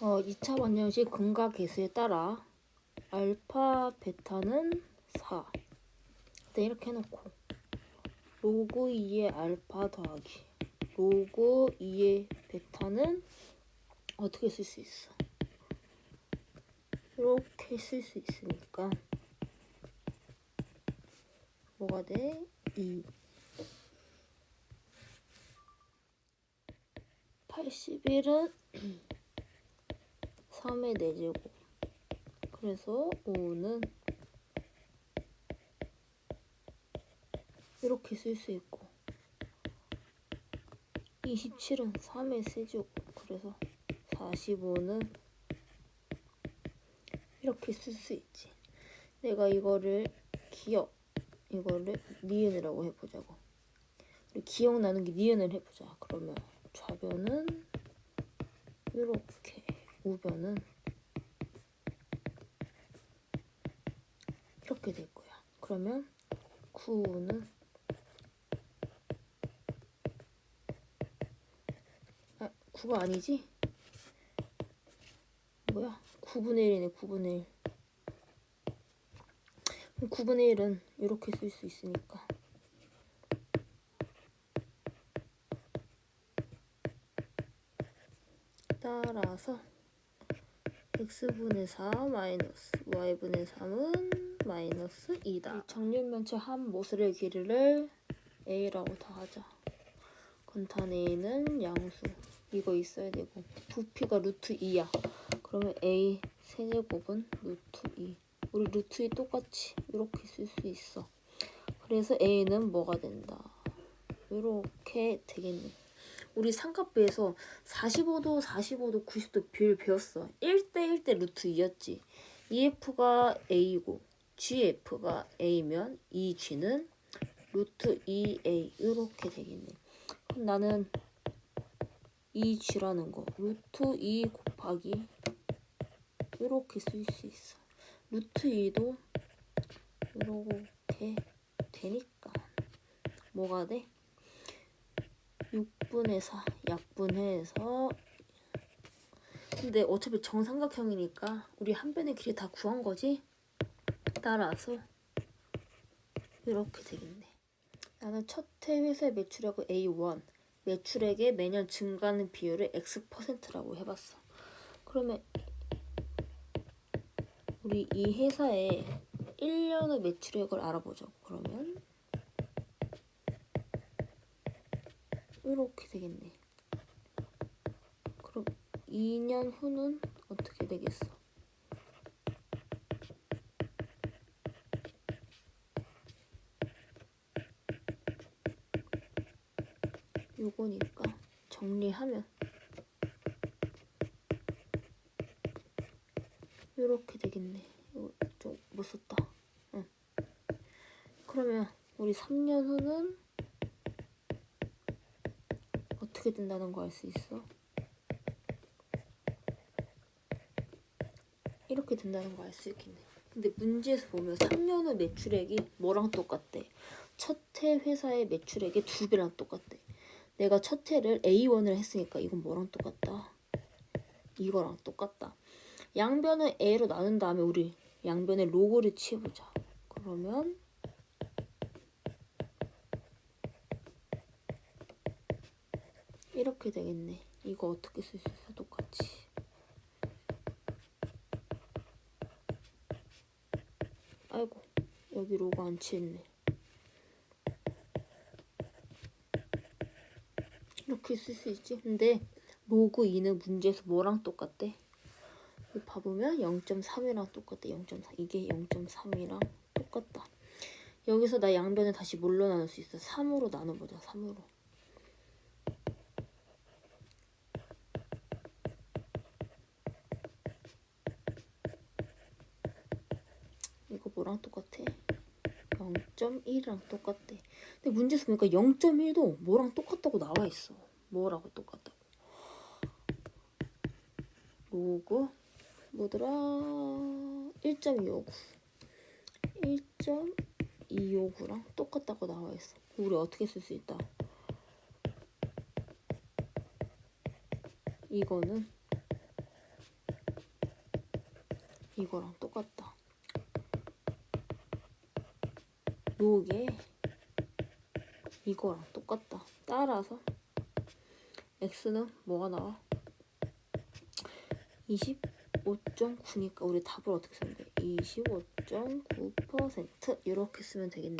어, 2차 반영식 근과 계수에 따라 알파, 베타는 4. 일단 이렇게 해놓고 로그 2의 알파 더하기 로그 2의 베타는 어떻게 쓸 수 있어? 이렇게 쓸 수 있으니까 뭐가 돼? 2 81은 3의 4제곱 그래서 5는 이렇게 쓸 수 있고 27은 3의 세제곱 그래서 45는 이렇게 쓸 수 있지. 내가 이거를 기억 이거를 니은이라고 해보자고. 기억나는 게 니은을 해보자. 그러면 좌변은 우변은 이렇게 될 거야. 그러면 9는 아, 9가 아니지? 뭐야? 9분의 1이네, 9분의 1. 9분의 1은 이렇게 쓸 수 있으니까. 따라서 x분의 4 마이너스 y분의 3은 마이너스 2다. 정육면체 한 모서리의 길이를 a라고 더하자. 건탄 a는 양수. 이거 있어야 되고 부피가 루트 2야. 그러면 a 세제곱은 루트 2. 우리 루트 2 똑같이 이렇게 쓸 수 있어. 그래서 a는 뭐가 된다. 이렇게 되겠네. 우리 삼각부에서 45도, 45도, 90도 비율 배웠어. 1대 1대 루트 2였지. EF가 A고 GF가 A면 EG는 루트 2A 이렇게 되겠네. 그럼 나는 EG라는 거 루트 2 곱하기 이렇게 쓸 수 있어. 루트 2도 이렇게 되니까 뭐가 돼? 6분의 4 약분해서 근데 어차피 정삼각형이니까 우리 한 변의 길이 다 구한 거지? 따라서 이렇게 되겠네. 나는 첫해 회사의 매출액을 A1 매출액의 매년 증가하는 비율을 X%라고 해봤어. 그러면 우리 이 회사의 1년의 매출액을 알아보자고. 그러면 이렇게 되겠네. 그럼 2년 후는 어떻게 되겠어? 요거니까 정리하면 이렇게 되겠네. 이거 좀 못 썼다. 응. 그러면 우리 3년 후는 어떻게 된다는 거 알 수 있어? 이렇게 된다는 거 알 수 있겠네. 근데 문제에서 보면 3년 후 매출액이 뭐랑 똑같대? 첫 해 회사의 매출액이 두 배랑 똑같대. 내가 첫 해를 A1을 했으니까 이건 뭐랑 똑같다? 이거랑 똑같다. 양변을 A로 나눈 다음에 우리 양변의 로고를 취해보자. 그러면 이렇게 되겠네. 이거 어떻게 쓸 수 있어? 똑같이. 아이고, 여기 로고 안 치했네. 이렇게 쓸 수 있지? 근데 로그 2는 문제에서 뭐랑 똑같대? 여기 봐보면 0.3이랑 똑같대. 0.4. 이게 0.3이랑 똑같다. 여기서 나 양변을 다시 뭘로 나눌 수 있어? 3으로 나눠보자. 3으로. 이거 뭐랑 똑같아? 0.1이랑 똑같대. 근데 문제에서 보니까 0.1도 뭐랑 똑같다고 나와 있어. 뭐라고 똑같다고. 로그 뭐더라? 1.259. 1.259랑 똑같다고 나와 있어. 우리 어떻게 쓸 수 있다? 이거는 이거랑 똑같다. 요게 이거랑 똑같다. 따라서 x는 뭐가 나와? 25.9니까 우리 답을 어떻게 쓰면 돼? 25.9% 이렇게 쓰면 되겠네.